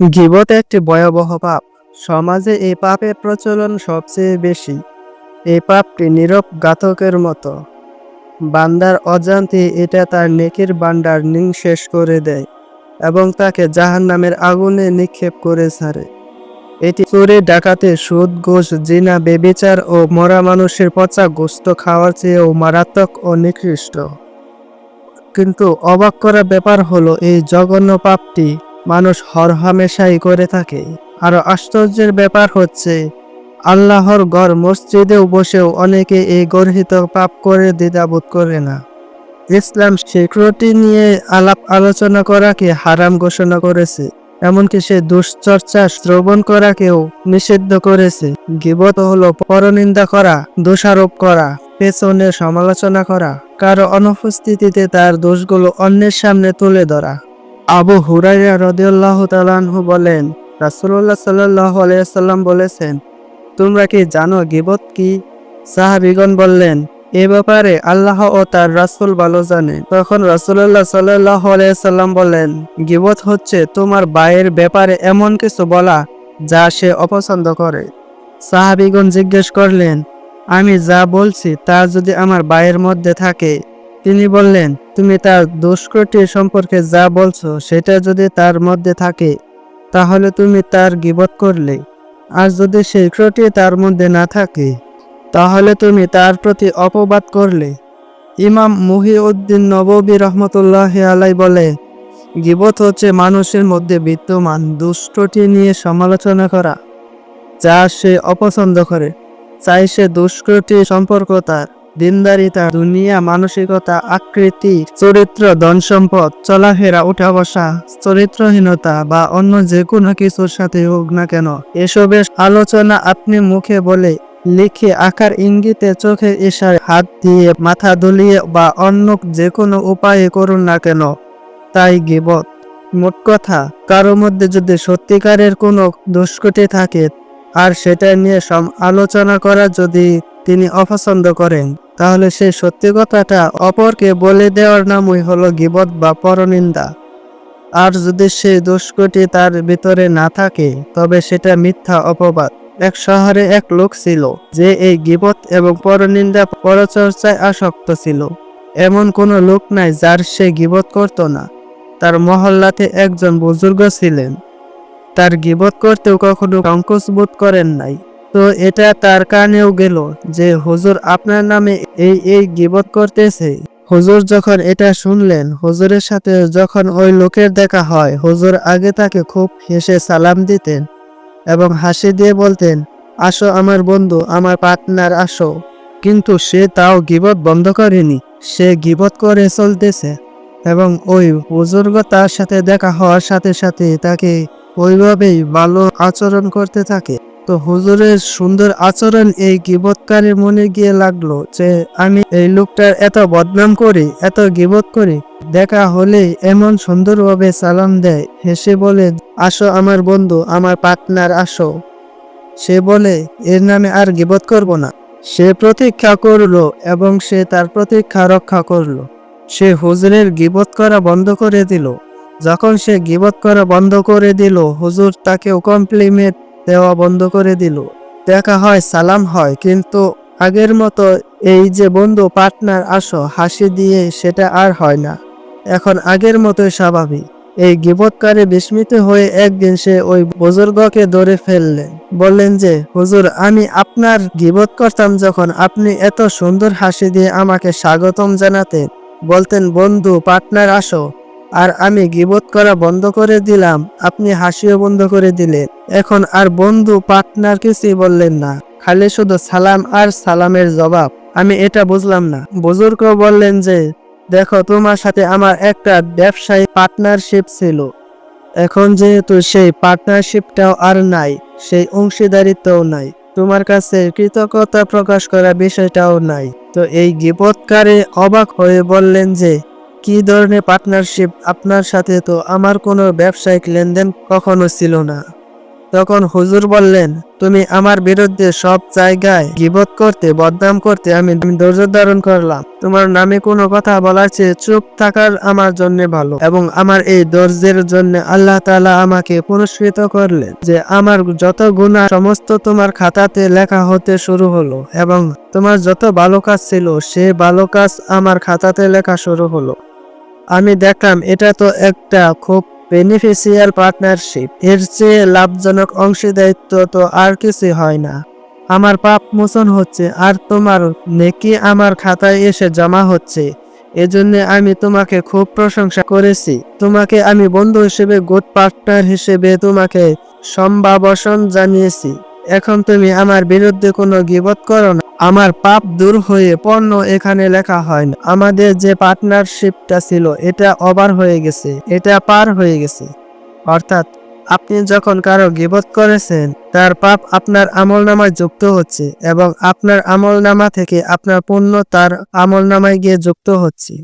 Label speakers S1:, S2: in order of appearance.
S1: গিবত একটি ভয়াবহ পাপ। সমাজে এই পাপের প্রচলন সবচেয়ে বেশি। এই পাপটি নীরব ঘাতকের মতো। বান্দার অজান্তে এটা তার নেকির বান্ডার নিঃশেষ করে দেয় এবং তাকে জাহান্নামের আগুনে নিক্ষেপ করে ছাড়ে। এটি চোরে ডাকাতে সুদ, ঘোষ, জিনা, বেবিচার ও মরা মানুষের পচা গোস্ত খাওয়ার চেয়েও মারাত্মক ও নিকৃষ্ট। কিন্তু অবাক করা ব্যাপার হলো, এই জঘন্য পাপটি মানুষ হরহামেশাই করে থাকে। আরও আশ্চর্যের ব্যাপার হচ্ছে, আল্লাহর ঘর মসজিদেও বসেও অনেকে এই গর্হিত পাপ করে দ্বিধাবোধ করে না। ইসলাম স্বীকৃতি নিয়ে আলাপ আলোচনা করাকে হারাম ঘোষণা করেছে, এমনকি সে দুশ্চর্চা শ্রবণ করাকেও নিষিদ্ধ করেছে। গিবত হলো পরনিন্দা করা, দোষারোপ করা, পেছনে সমালোচনা করা, কারও অনুপস্থিতিতে তার দোষগুলো অন্যের সামনে তুলে ধরা। আবু হুরাইরা রদিউল্লাহ তালানহু বলেন রাসুল্লাহ সাল্লাহ আলাইসাল্লাম বলেছেন, তোমরা কি জানো গিবত কি? সাহাবিগণ বললেন, এ ব্যাপারে আল্লাহ ও তার রাসুল ভালো জানে। তখন রাসুল্লাহ সাল্লাহ আলাইসাল্লাম বলেন, গিবত হচ্ছে তোমার বায়ের ব্যাপারে এমন কিছু বলা যা সে অপছন্দ করে। সাহাবিগণ জিজ্ঞেস করলেন, আমি যা বলছি তা যদি আমার বায়ের মধ্যে থাকে তিনি বললেন, তুমি তার দুষ্কৃতি সম্পর্কে যা বলছো সেটা যদি তার মধ্যে থাকে, তাহলে তুমি তার গিবত করলে। আর যদি সেই ক্রটি তার মধ্যে না থাকে, তাহলে তুমি তার প্রতি অপবাদ করলে। ইমাম মুহিউদ্দিন নববী রহমতুল্লাহ আলাই বলে, গিবত হচ্ছে মানুষের মধ্যে বিদ্যমান দুষ্টটি নিয়ে সমালোচনা করা, যা সে অপছন্দ করে, চাই সে দুষ্কৃতি সম্পর্ক তার দিনদারিতা দুনিয়া, মানসিকতা, আকৃতি, চরিত্র, ধন সম্পদ, চলাফেরা উঠা বসা চরিত্রহীনতা বা অন্য যে কোনো কিছুর সাথে হোক না কেন, এসবের আলোচনা আপনি মুখে বলে লিখে আকার ইঙ্গিতে চোখের ইশারে হাত দিয়ে মাথা দুলিয়ে বা অন্য যে কোনো উপায়ে করুন না কেন, তাই গিবত। মোট কথা, কারও মধ্যে যদি সত্যিকারের কোনো দুষ্কৃতি থাকে, আর সেটা নিয়ে সম, আলোচনা করা যদি তিনি অপছন্দ করেন তাহলে সেই সত্যি কথাটা অপরকে বলে দেওয়ার নামই হলো গিবত বা পরনিন্দা। আর যদি সেই দুষ্কৃতি তার ভিতরে না থাকে, তবে সেটা মিথ্যা অপবাদ। এক শহরে এক লোক ছিল, যে এই গিবত এবং পরনিন্দা পরচর্চায় আসক্ত ছিল। এমন কোনো লোক নাই যার সে গিবত করত না। তার মহল্লাতে একজন বুজুর্গ ছিলেন। তার গিবত করতেও কখনো সংকোচ বোধ করেন নাই। তো এটা তার কানেও গেল যে হুজুর আপনার নামে এই এই গিবত করতেছে। হুজুর যখন এটা শুনলেন, হুজুরের সাথে যখন ওই লোকের দেখা হয়, হুজুর আগে তাকে খুব হেসে সালাম দিতেন এবং হাসি দিয়ে বলতেন, আসো আমার বন্ধু, আমার পার্টনার, আসো। কিন্তু সে তাও গিবত বন্ধ করেনি, সে গিবত করে চলতেছে এবং ওই বুজুর্গ তার সাথে দেখা হওয়ার সাথে সাথে তাকে ওইভাবেই ভালো আচরণ করতে থাকে। তো হুজুরের সুন্দর আচরণ এই গিবতকারীর মনে গিয়ে লাগল যে, আমি এই লোকটার এত বদনাম করি, এত গিবত করি, দেখা হলে এমন সুন্দরভাবে সালাম দেয়। হেসে বলে, আসো আমার বন্ধু, আমার পার্টনার, আসো। সে বলে, এর নামে আর গিবত করব না। সে প্রতীক্ষা করল এবং সে তার প্রতীক্ষা রক্ষা করল। সে হুজুরের গিবত করা বন্ধ করে দিল। যখন সে গিবত করা বন্ধ করে দিল, হুজুর তাকেও কমপ্লিমেন্ট দেওয়া বন্ধ করে দিল। দেখা হয় সালাম হয়, কিন্তু আগের মতো এই যে বন্ধু পার্টনার আসো, হাসি দিয়ে সেটা আর হয় না। এখন আগের মতোই স্বাভাবিক। এই গিবৎকারে বিস্মিত হয়ে একদিন সে ওই বুজুর্গকে ধরে ফেললেন। বললেন যে, হুজুর, আমি আপনার গিবত করতাম যখন আপনি এত সুন্দর হাসি দিয়ে আমাকে স্বাগতম জানাতেন। বলতেন, বন্ধু, পার্টনার আসো। আর আমি গিবত করা বন্ধ করে দিলাম, আপনি হাসিও বন্ধ করে দিলেন। এখন আর বন্ধু পার্টনার কিছুই বললেন না, খালি শুধু সালাম আর সালামের জবাব। আমি এটা বুঝলাম না। বুজুর্গ বললেন যে, দেখো, তোমার সাথে আমার একটা ব্যবসায়ী পার্টনারশিপ ছিল। এখন যেহেতু সেই পার্টনারশিপটাও আর নাই, সেই অংশীদারিত্বও নাই, তোমার কাছে কৃতজ্ঞতা প্রকাশ করা বিষয়টাও নাই। তো এই গিবতকারে অবাক হয়ে বললেন যে কি ধরনের পার্টনারশিপ আপনার সাথে? তো আমার কোনো ব্যবসায়িক লেনদেন কখনো ছিল না। তখন হুজুর বললেন, তুমি আমার বিরুদ্ধে সব জায়গায় গিবত করতে, বদনাম করতে আমি ধৈর্য ধারণ করলাম। তোমার নামে কোনো কথা বলার চেয়ে চুপ থাকার আমার জন্য ভালো এবং আমার এই ধৈর্যের জন্য আল্লাহ তালা আমাকে পুরস্কৃত করলেন যে আমার যত গুণা সমস্ত তোমার খাতাতে লেখা হতে শুরু হলো এবং তোমার যত ভালো কাজ ছিল, সে ভালো কাজ আমার খাতাতে লেখা শুরু হলো। আমি দেখলাম এটা তো একটা খুব বেনিফিশিয়াল পার্টনারশিপ এর চেয়ে লাভজনক অংশীদারিত্ব তো আর কিছু হয় না। আমার পাপ মোচন হচ্ছে আর তোমার নেকি আমার খাতায় এসে জমা হচ্ছে। এজন্য আমি তোমাকে খুব প্রশংসা করেছি। তোমাকে আমি বন্ধু হিসেবে গুড পার্টনার হিসেবে তোমাকে সম্ভাবসন জানিয়েছি। এখন তুমি আমার বিরুদ্ধে কোনো গিবত করো না। আমার পাপ দূর হয়ে পণ্য এখানে লেখা হয় না। আমাদের যে পার্টনারশিপটা ছিল, এটা ওভার হয়ে গেছে। এটা পার হয়ে গেছে। অর্থাৎ, আপনি যখন কারও গিবত করেছেন, তার পাপ আপনার আমল নামায় যুক্ত হচ্ছে এবং আপনার আমল নামা থেকে আপনার পুণ্য তার আমল নামায় গিয়ে যুক্ত হচ্ছে।